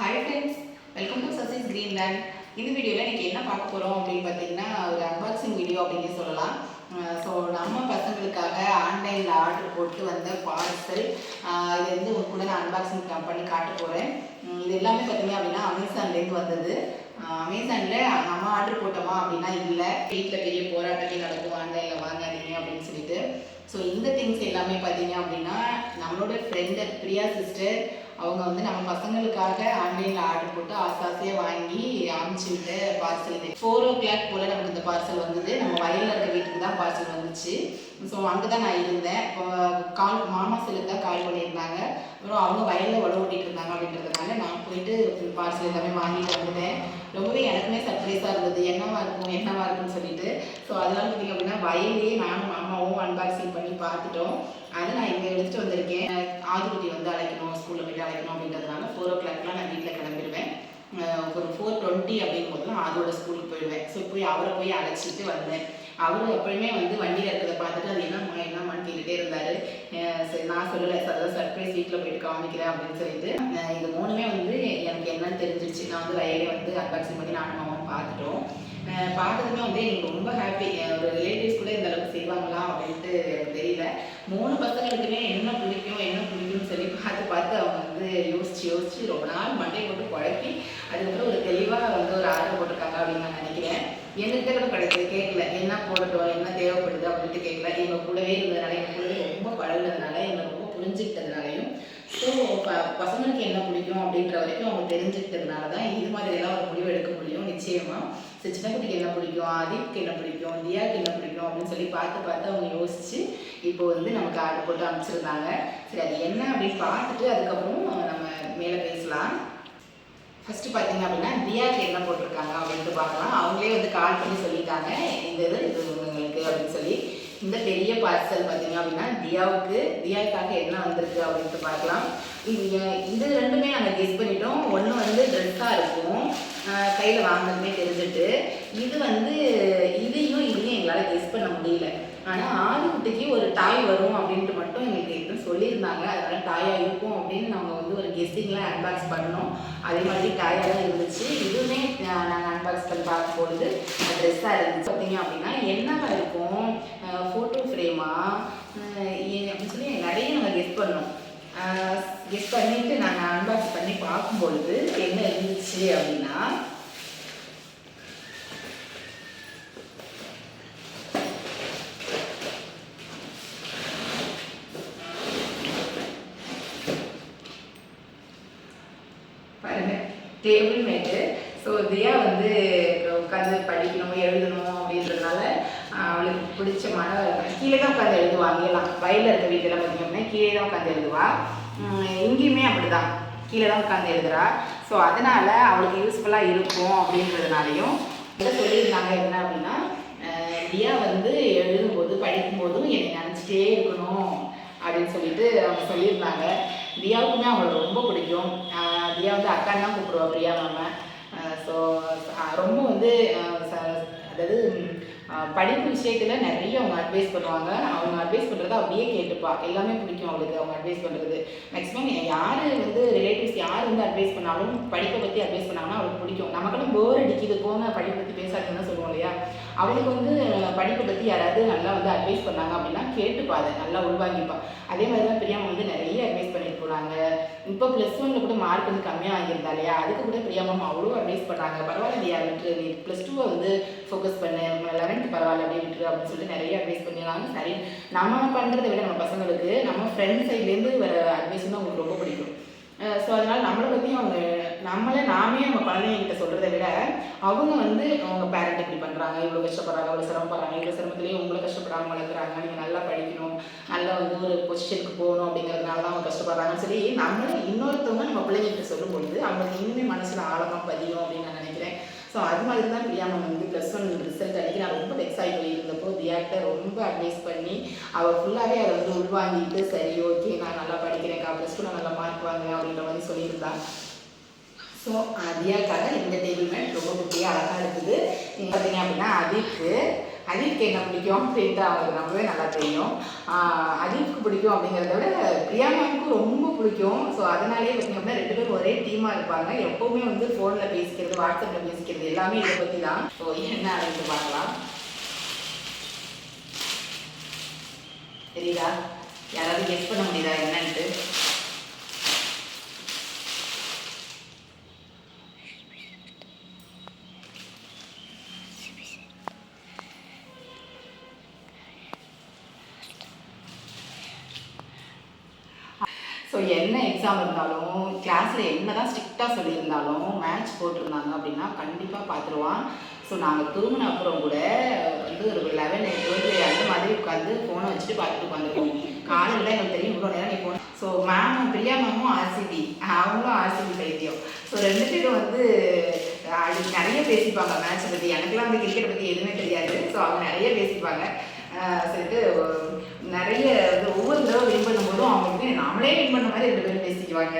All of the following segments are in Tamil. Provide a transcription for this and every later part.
Hi friends welcome to Sasi's Greenland இந்த வீடியோவில் இன்றைக்கி என்ன பார்க்க போகிறோம் அப்படின்னு பார்த்தீங்கன்னா ஒரு அன்பாக்சிங் வீடியோ அப்படின்னு சொல்லலாம். ஸோ நம்ம பசங்களுக்காக ஆன்லைனில் ஆர்டர் போட்டு வந்த பார்சல் இது வந்து உங்க கூட நான் அன்பாக்சிங் பண்ணி காட்ட போகிறேன் இது எல்லாமே பார்த்தீங்க அப்படின்னா அமேசான்லேருந்து வந்தது. அமேசானில் நம்ம ஆர்டர் போட்டோமா அப்படின்னா இல்லை. வீட்டில் பெரிய போராட்டமே நடக்கும். ஆன்லைனில் வாங்காதீங்க அப்படின்னு சொல்லிட்டு. ஸோ இந்த திங்ஸ் எல்லாமே பார்த்தீங்க அப்படின்னா நம்மளோட ஃப்ரெண்டு பிரியா சிஸ்டர் அவங்க வந்து நம்ம பசங்களுக்காக ஆன்லைனில் ஆர்டர் போட்டு ஆசை வாங்கி அனுப்பிச்சு விட்ட பார்சல் ஃபோர் ஓ கிளாக் போல் நமக்கு இந்த பார்சல் வந்தது. நம்ம வயலில் இருக்க வீட்டுக்கு தான் பார்சல் வந்துச்சு. ஸோ அங்கே தான் நான் இருந்தேன். இப்போ கால் மாமா செல்லுக்கு தான் கால் பண்ணியிருந்தாங்க. அப்புறம் அவங்க வயலில் உழவு ஓட்டிட்டு இருந்தாங்க அப்படின்றதுனால நான் போயிட்டு பார்சல் எல்லாமே வாங்கிட்டு வந்துட்டேன். ரொம்பவே எனக்குமே சர்ப்ரைஸாக இருந்தது. என்னவா இருக்கும் என்னவா இருக்கும்னு சொல்லிட்டு. ஸோ அதனால பார்த்தீங்க அப்படின்னா வயலே நான் அம்மாவும் அன்பாக்சிங் பண்ணி பார்த்துட்டோம். அதை நான் இங்கே எடுத்துகிட்டு வந்திருக்கேன். ஆதிபதி வந்து அழைக்கணும் ஸ்கூலில் போயிட்டு அழைக்கணும் அப்படின்றதுனால ஃபோர் ஓ கிளாக்லாம் நான் வீட்டில் கிளம்பிடுவேன். ஒரு ஃபோர் டுவெண்ட்டி அப்படிங்கும் போதும் அதோட ஸ்கூலுக்கு போயிடுவேன். ஸோ போய் அவரை போய் அழைச்சிட்டு வந்தேன். அவர் எப்பயுமே வந்து வண்டியில் இருக்கிறத பார்த்துட்டு அது என்னம்மா என்னம்மான்னு கேட்டுகிட்டே இருந்தார். சரி நான் சொல்லலை. அதாவது சர்ப்ரைஸ் வீட்டில் போயிட்டு காமிக்கிறேன் அப்படின்னு சொல்லிட்டு இது மூணுமே வந்து எனக்கு என்னன்னு தெரிஞ்சிருச்சு. நான் வந்து ரயிலே வந்து அன்பாக்சிங் பண்ணி நானும் மாமாவும் பார்த்துட்டோம். பார்த்ததுமே வந்து எனக்கு ரொம்ப ஹாப்பி ஒரு ரிலேட்டிவ்ஸ் கூட இந்த அளவுக்கு செய்வாங்களா அப்படின்ட்டு எனக்கு தெரியல. மூணு பசங்களுக்குமே என்ன பிடிக்கும் என்ன பிடிக்கும்னு சொல்லி பார்த்து பார்த்து அவங்க வந்து யோசிச்சு யோசிச்சு ரொம்ப நாள் மண்டையை போட்டு குழப்பி அதுக்கப்புறம் ஒரு தெளிவாக வந்து ஒரு ஆர்டர் போட்டிருக்காங்க அப்படின்னு நான் நினைக்கிறேன். என்கிட்ட கூட கிடைச்சது கேட்கல. என்ன போடட்டும் என்ன தேவைப்படுது அப்படின்ட்டு கேட்கல. எங்கள் கூடவே இருந்ததுனால எங்கள் கூடவே ரொம்ப பழகுனதுனால என்னை ரொம்ப புரிஞ்சுக்கிட்டதுனாலையும் ஸோ ப பசங்களுக்கு என்ன பிடிக்கும் அப்படின்ற வரைக்கும் அவங்க தெரிஞ்சுக்கிட்டதுனால தான் இது மாதிரியெல்லாம் ஒரு முடிவு எடுக்க முடியும் நிச்சயமாக சின்ன குட்டிக்கு என்ன பிடிக்கும் அதீப்க்கு என்ன பிடிக்கும் தியாக்கு என்ன பிடிக்கும் அப்படின்னு சொல்லி பார்த்து பார்த்து அவங்க யோசிச்சு இப்போ வந்து நமக்கு ஆர்டர் போட்டு அனுப்பிச்சிருந்தாங்க. சரி அது என்ன அப்படின்னு பார்த்துட்டு அதுக்கப்புறம் நம்ம மேலே பேசலாம். ஃபஸ்ட்டு பார்த்தீங்க அப்படின்னா தியாக்கு என்ன போட்டிருக்காங்க அப்படின்ட்டு பார்க்கலாம். அவங்களே வந்து கால் பண்ணி சொல்லிட்டாங்க. இந்த இது இது உங்களுக்கு அப்படின்னு சொல்லி இந்த பெரிய பார்சல் பார்த்தீங்க அப்படின்னா தியாவுக்கு தியாவுக்காக என்ன வந்திருக்கு அப்படின்ட்டு பார்க்கலாம். இது இது ரெண்டுமே நாங்கள் கெஸ் பண்ணிட்டோம். ஒன்று வந்து ட்ரெஸ்ஸாக இருக்கும். கையில் வாங்கினதுமே தெரிஞ்சுட்டு. இது வந்து இதையும் இதையும் எங்களால் கெஸ் பண்ண முடியல. ஆனால் ஆதிக்குட்டிக்கு ஒரு டாய் வரும் அப்படின்ட்டு மட்டும் எங்களுக்கு எதுவும் சொல்லியிருந்தாங்க. அதனால டாயாக இருக்கும் அப்படின்னு நாங்கள் வந்து ஒரு கெஸ்டிங்கில் அன்பாக்ஸ் பண்ணோம். அதே மாதிரி டாயாக தான் இருந்துச்சு. இதுவுமே நாங்கள் அன்பாக்ஸ் பண்ணி பார்க்கும்பொழுது ட்ரெஸ்ஸாக இருந்துச்சு. பார்த்தீங்க அப்படின்னா என்னவா இருக்கும்? ஃபோட்டோ ஃப்ரேமா அப்படின்னு சொல்லி நிறைய நாங்கள் கெஸ் பண்ணோம். கெஸ் பண்ணிட்டு நாங்கள் அன்பாக்ஸ் பண்ணி பார்க்கும்பொழுது என்ன இருந்துச்சு அப்படின்னா பாருங்க டேபிள் மேட்டு. ஸோ தியா வந்து உட்காந்து படிக்கணும் எழுதணும் அப்படின்றதுனால அவளுக்கு பிடிச்ச மன கீழே தான் உட்காந்து எழுதுவாங்க எல்லாம் வயலில் இருக்க வீட்டெல்லாம் பார்த்தீங்கன்னா கீழே தான் உட்காந்து எழுதுவா. எங்கேயுமே இங்கேயுமே அப்படிதான். கீழே தான் உட்காந்து எழுதுறா. ஸோ அதனால அவளுக்கு யூஸ்ஃபுல்லாக இருக்கும் அப்படின்றதுனாலையும் இதை சொல்லியிருந்தாங்க என்ன அப்படின்னா தியா வந்து எழுதும்போது படிக்கும்போதும் என்னை நினச்சிட்டே இருக்கணும். அப்படின்னு சொல்லிட்டு அவங்க சொல்லியிருந்தாங்க. தியாவுக்குமே அவங்களை ரொம்ப பிடிக்கும். தியா வந்து அக்கான்னு தான் கூப்பிடுவா பிரியா மேம. ஸோ ரொம்ப வந்து ச- அதாவது படிப்பு விஷயத்தில் நிறைய அவங்க அட்வைஸ் பண்ணுவாங்க. அவங்க அட்வைஸ் பண்ணுறத அப்படியே கேட்டுப்பா. எல்லாமே பிடிக்கும் அவளுக்கு அவங்க அட்வைஸ் பண்ணுறது மேக்ஸிமம் யார் வந்து ரிலேட்டிவ்ஸ் யார் வந்து அட்வைஸ் பண்ணாலும் படிப்பை பற்றி அட்வைஸ் பண்ணாங்கன்னா அவளுக்கு பிடிக்கும். நமக்கெல்லாம் போர் அடிக்குது போங்க படிப்பை அவளுக்கு வந்து படிப்பை பற்றி யாராவது நல்லா வந்து அட்வைஸ் பண்ணாங்க அப்படின்னா கேட்டுப்பா அதை நல்லா உள்வாங்கிப்பா. அதே மாதிரி தான் பிரியாமா வந்து நிறைய அட்வைஸ் பண்ணிட்டு போனாங்க. இப்போ ப்ளஸ் ஒன்ல கூட மார்க் வந்து கம்மியாக ஆகியிருந்தா இல்லையா? அதுக்கு கூட பிரியாமா அவ்வளோ அட்வைஸ் பண்ணாங்க பரவாயில்ல இல்லையா விட்டுரு நீ ப்ளஸ் டூவை வந்து ஃபோக்கஸ் பண்ணு லெவன்த் பரவாயில்ல அப்படியே விட்டுரு அப்படின்னு சொல்லிட்டு நிறைய அட்வைஸ் பண்ணிருக்காங்க சரி நம்ம பண்ணுறதை விட நம்ம பசங்களுக்கு நம்ம ஃப்ரெண்ட் சைட்லேருந்து வர அட்வைஸ் வந்து அவங்களுக்கு ரொம்ப பிடிக்கும். ஸோ அதனால் நம்மளை பற்றியும் அவங்க நம்மளை நாமே நம்ம குழந்தைங்ககிட்ட சொல்கிறத விட அவங்க வந்து அவங்க பேரண்ட் இப்படி பண்ணுறாங்க இவ்வளோ கஷ்டப்படுறாங்க இவ்வளோ சிரமப்படுறாங்க இவ்வளோ சிரமத்துலேயும் உங்களை கஷ்டப்படாமல் வளர்க்குறாங்க நீங்கள் நல்லா படிக்கணும் நல்லா வந்து ஒரு பொசிஷனுக்கு போகணும் அப்படிங்கிறதுனால தான் அவங்க கஷ்டப்படுறாங்கன்னு சொல்லி நம்மளே இன்னொருத்தவங்க நம்ம பிள்ளைங்கிட்ட சொல்லும்பொழுது அவங்களுக்கு இன்னுமே மனசில் ஆழமாக பதியும் அப்படின்னு நான் நினைக்கிறேன். ஸோ அது மாதிரி தான் பிரியாமன் வந்து ப்ளஸ் ஒன் ரிசல்ட் அன்றைக்கி நான் ரொம்ப வெக்ஸ் ஆகி போயிருந்தப்போ தியாக்கிட்ட ரொம்ப அட்வைஸ் பண்ணி அவள் ஃபுல்லாகவே அதை வந்து உள்வாங்கிட்டு சரி ஓகே நான் நல்லா படிக்கிறேன்க்கா ப்ளஸ் டூ நான் நல்லா அப்படின்ற மாதிரி சொல்லியிருந்தா ஸோ அதியாக்காக இந்த டேபிள் மேட் ரொம்ப குட்டியாக அழகாக இருக்குது. நீங்கள் பார்த்தீங்க அப்படின்னா அதிக்கு அஜித்க்கு என்ன பிடிக்கும்? அப்படின்ட்டு அவங்களுக்கு ரொம்பவே நல்லா தெரியும். ஆஹ் பிடிக்கும் அப்படிங்கிறத விட பிரியாமாவுக்கும் ரொம்ப பிடிக்கும். ஸோ அதனாலேயே பார்த்தீங்க அப்படின்னா ரெண்டு பேரும் ஒரே டீமாக இருப்பாங்க. எப்போவுமே வந்து ஃபோனில் பேசிக்கிறது வாட்ஸ்அப்பில் பேசிக்கிறது எல்லாமே இதை பற்றி தான். ஸோ என்ன அப்படின்னு பார்க்கலாம். தெரியுதா? யாராவது கெஸ் பண்ண முடியுதா என்னன்ட்டு? என்ன எக்ஸாம் இருந்தாலும் கிளாஸில் என்ன தான் ஸ்ட்ரிக்டாக சொல்லியிருந்தாலும் மேட்ச் போட்டிருந்தாங்க அப்படின்னா கண்டிப்பாக பார்த்துருவான் ஸோ நாங்கள் தூங்கின அப்புறம் கூட வந்து ஒரு லெவன் டுவெல் அந்த மாதிரி உட்காந்து ஃபோனை வச்சுட்டு பார்த்துட்டு உட்காந்துருக்கோம் காலையில் எனக்கு தெரியும் இவ்வளோ நேரம் நீ ஃபோன் ஸோ மேமும் பிரியா மேமும் ஆர்சிபி அவங்களும் ஆர்சிபி பைத்தியம். ஸோ ரெண்டு பேரும் வந்து அது நிறைய பேசிப்பாங்க மேட்ச்சை பற்றி எனக்குலாம் வந்து கிரிக்கெட் பற்றி எதுவுமே தெரியாது. ஸோ அவங்க நிறைய பேசிப்பாங்க. சரி சொல்லிட்டு நிறைய வந்து ஒவ்வொரு தடவை வின் பண்ணும்போதும் அவங்களுக்கு வின் பண்ண மாதிரி ரெண்டு பேரும் பேசிக்குவாங்க.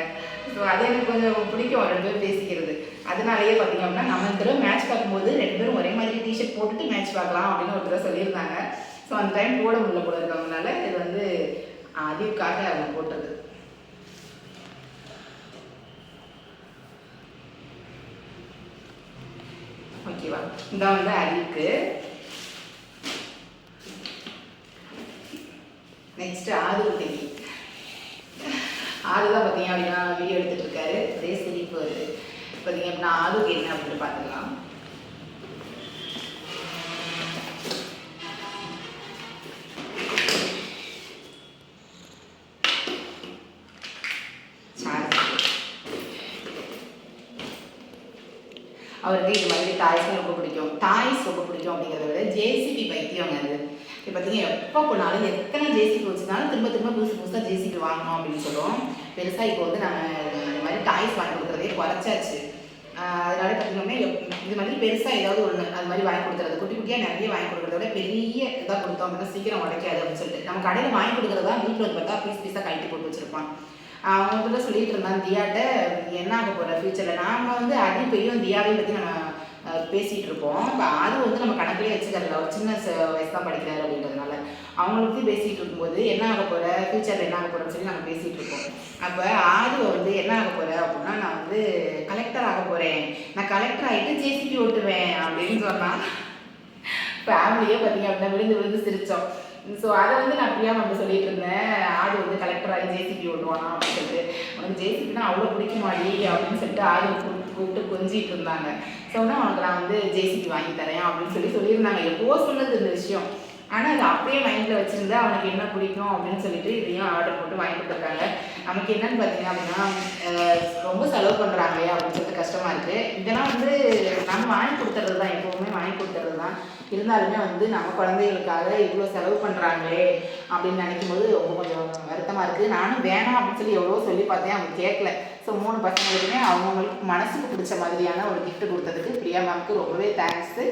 ஸோ அது எனக்கு கொஞ்சம் பிடிக்கும் ரெண்டு பேரும் பேசிக்கிறது. அதனாலேயே பார்த்தீங்க அப்படின்னா நம்ம இந்த தடவை மேட்ச் பார்க்கும்போது ரெண்டு பேரும் ஒரே மாதிரி டிஷர்ட் போட்டுட்டு மேட்ச் பார்க்கலாம் அப்படின்னு ஒரு தடவை சொல்லியிருந்தாங்க. ஸோ அந்த டைம் போட முடியல போல இருக்கவங்கனால இது வந்து அதிவுக்காக அவங்க போட்டது. ஓகேவா இந்த வந்து அறிவிக்கு நெக்ஸ்ட் ஆது குட்டிக்கு தான் பார்த்தீங்க அப்படின்னா வீடியோ எடுத்துகிட்டு இருக்காரு அதே சிரிப்பு வருது. பார்த்தீங்க அப்படின்னா ஆதுக்கு என்ன அப்படின்னு பார்த்துக்கலாம். அவருக்கு இது மாதிரி டாய்ஸ் ரொம்ப பிடிக்கும். டாய்ஸ் ரொம்ப பிடிக்கும் அப்படிங்கிறத விட ஜேசிபி பைத்தியங்க அது. இப்போ பார்த்தீங்கன்னா எப்போ போனாலும் எத்தனை ஜேசிபி வச்சுனாலும் திரும்ப திரும்ப புதுசு புதுசாக ஜேசிபி வாங்கணும் அப்படின்னு சொல்லுவோம். பெருசாக இப்போ வந்து நம்ம இந்த மாதிரி டாய்ஸ் வாங்கி கொடுக்குறதே குறைச்சாச்சு. அதனால பார்த்தீங்கன்னா இது மாதிரி பெருசாக ஏதாவது ஒன்று அது மாதிரி வாங்கி கொடுக்குறது. குட்டி குட்டியாக நிறைய வாங்கி கொடுக்குறத விட பெரிய இதாக கொடுத்தோம் அப்படின்னா சீக்கிரம் உடைக்காது அப்படின்னு சொல்லிட்டு. நம்ம கடையில் வாங்கி கொடுக்குறதா வீட்டில் வந்து பார்த்தா பீஸ் பீஸாக கழட்டி போட்டு வச்சிருப்பான். அவங்க கூட சொல்லிட்டு இருந்தான் தியாட்ட என்ன ஆக போகிற ஃபியூச்சரில் நாங்கள் வந்து அதிபையும் தியாவையும் பற்றி நம்ம பேசிகிட்டு இருப்போம் இப்போ அது வந்து நம்ம கணக்கிலே வச்சுக்கிறதுல ஒரு சின்ன வயசு தான் படிக்கிறாரு அப்படின்றதுனால. அவங்கள பற்றி பேசிகிட்டு இருக்கும்போது என்ன ஆக போகிற ஃபியூச்சரில் என்ன ஆக போகிறோன்னு சொல்லி நாங்கள் பேசிகிட்டு இருக்கோம் அப்போ ஆது வந்து என்ன ஆக போகிற அப்படின்னா நான் வந்து கலெக்டர் ஆக போகிறேன் நான் கலெக்டர் ஆகிட்டு ஜேசிபி ஓட்டுவேன் அப்படின்னு சொன்னால் ஃபேமிலியே பார்த்தீங்க அப்படின்னா விழுந்து விழுந்து சிரித்தோம் ஸோ அதை வந்து நான் பிரியா வந்து சொல்லிட்டு இருந்தேன். ஆடு வந்து கலெக்டர் ஆகி ஜேசிபி ஓட்டுவானா அப்படின்னு சொல்லிட்டு. உனக்கு ஜேசிபினா அவ்வளோ பிடிக்குமாடி அப்படின்னு சொல்லிட்டு ஆடு கூப்பிட்டு கூப்பிட்டு கொஞ்சிட்டு இருந்தாங்க. ஸோ சொன்னா அவனுக்கு நான் வந்து ஜேசிபி வாங்கி தரேன் அப்படின்னு சொல்லி சொல்லியிருந்தாங்க. எப்போ சொன்னது இந்த விஷயம்? ஆனால் அது அப்படியே மைண்டில் வச்சுருந்தா அவனுக்கு என்ன பிடிக்கும் அப்படின்னு சொல்லிட்டு இதையும் ஆர்டர் போட்டு வாங்கி கொடுத்துருக்காங்க. நமக்கு என்னன்னு பார்த்தீங்க அப்படின்னா ரொம்ப செலவு பண்ணுறாங்களே அப்படின்னு சொல்லிட்டு கஷ்டமாக இருக்குது இதெல்லாம் வந்து நம்ம வாங்கி கொடுத்துறது தான் எப்போவுமே வாங்கி கொடுத்துறது தான் இருந்தாலுமே வந்து நம்ம குழந்தைகளுக்காக இவ்வளோ செலவு பண்ணுறாங்களே அப்படின்னு நினைக்கும் போது ரொம்ப கொஞ்சம் வருத்தமாக இருக்குது நானும் வேணாம் அப்படின்னு சொல்லி எவ்வளோ சொல்லி பார்த்தேன் அவங்க கேட்கல. ஸோ மூணு பசங்களுக்குமே அவங்கவுங்களுக்கு மனசுக்கு பிடிச்ச மாதிரியான ஒரு கிஃப்ட் கொடுத்ததுக்கு பிரியா மேம்க்கு ரொம்பவே தேங்க்ஸு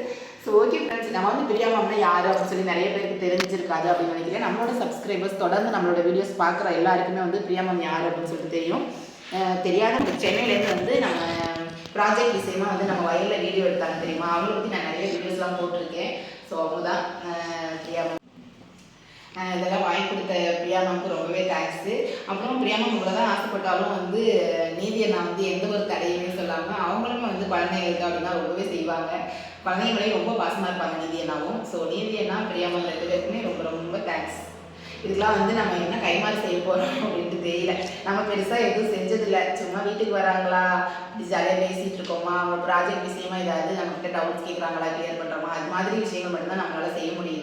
ஸோ ஓகே ஃப்ரெண்ட்ஸ் நம்ம வந்து பிரியா யார் அப்படின்னு சொல்லி நிறைய பேருக்கு தெரிஞ்சிருக்காது அப்படின்னு நினைக்கிறேன். நம்மளோட சப்ஸ்கிரைபர்ஸ் தொடர்ந்து நம்மளோட வீடியோஸ் பார்க்குற எல்லாருக்குமே வந்து பிரியா யார் அப்படின்னு சொல்லிட்டு தெரியும். தெரியாத நம்ம சென்னையிலேருந்து வந்து நம்ம ப்ராஜெக்ட் விஷயமா வந்து நம்ம வயலில் வீடியோ எடுத்தாங்க தெரியுமா? அவங்கள பற்றி நான் நிறைய வீடியோஸ்லாம் போட்டிருக்கேன். ஸோ அவங்க தான் பிரியாமம் இதெல்லாம் வாங்கி கொடுத்த பிரியா மேம்க்கு ரொம்பவே தேங்க்ஸு அப்புறம் பிரியா மேம் இவ்வளோ தான் ஆசைப்பட்டாலும் வந்து நீதியை நான் வந்து எந்த ஒரு தடையுமே சொல்லாமல் அவங்களுமே வந்து குழந்தைங்களுக்கு அப்படின்னா ரொம்பவே செய்வாங்க. குழந்தைங்களே ரொம்ப பாசமாக இருப்பாங்க நீதியனாவும் ஸோ நீதி அண்ணா பிரியா மேம் ரெண்டு பேருக்குமே ரொம்ப ரொம்ப தேங்க்ஸ் இதுக்கெலாம் வந்து நம்ம என்ன கைமாறி செய்ய போகிறோம் அப்படின்ட்டு தெரியல. நம்ம பெருசாக எதுவும் செஞ்சதில்லை. சும்மா வீட்டுக்கு வராங்களா? இப்படி ஜாலியாக பேசிகிட்டு இருக்கோமா? அவங்க ப்ராஜெக்ட் விஷயமா ஏதாவது நம்மகிட்ட டவுட்ஸ் கேட்குறாங்களா கிளியர் பண்ணுறோமா அது மாதிரி விஷயங்கள் மட்டும்தான் நம்மளால் செய்ய முடியும்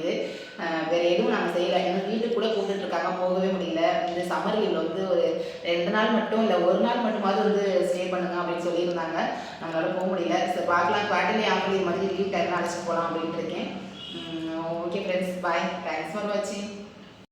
அஹ் வேற எதுவும் நம்ம செய்யலை ஏன்னா வீட்டுக்கு கூட கூப்பிட்டுட்டு இருக்காங்க போகவே முடியல. இந்த சம்மர் லீவில் வந்து ஒரு ரெண்டு நாள் மட்டும் இல்லை ஒரு நாள் மட்டுமாவது வந்து ஸ்டே பண்ணுங்க அப்படின்னு சொல்லியிருந்தாங்க. நம்மளால போக முடியல. சரி பார்க்கலாம் குவார்டர்லி ஆஃபர்லி மாதிரி லீவ் டைம் அழைச்சிட்டு போகலாம் அப்படின்ட்டு இருக்கேன். Okay friends bye thanks for வாட்சிங்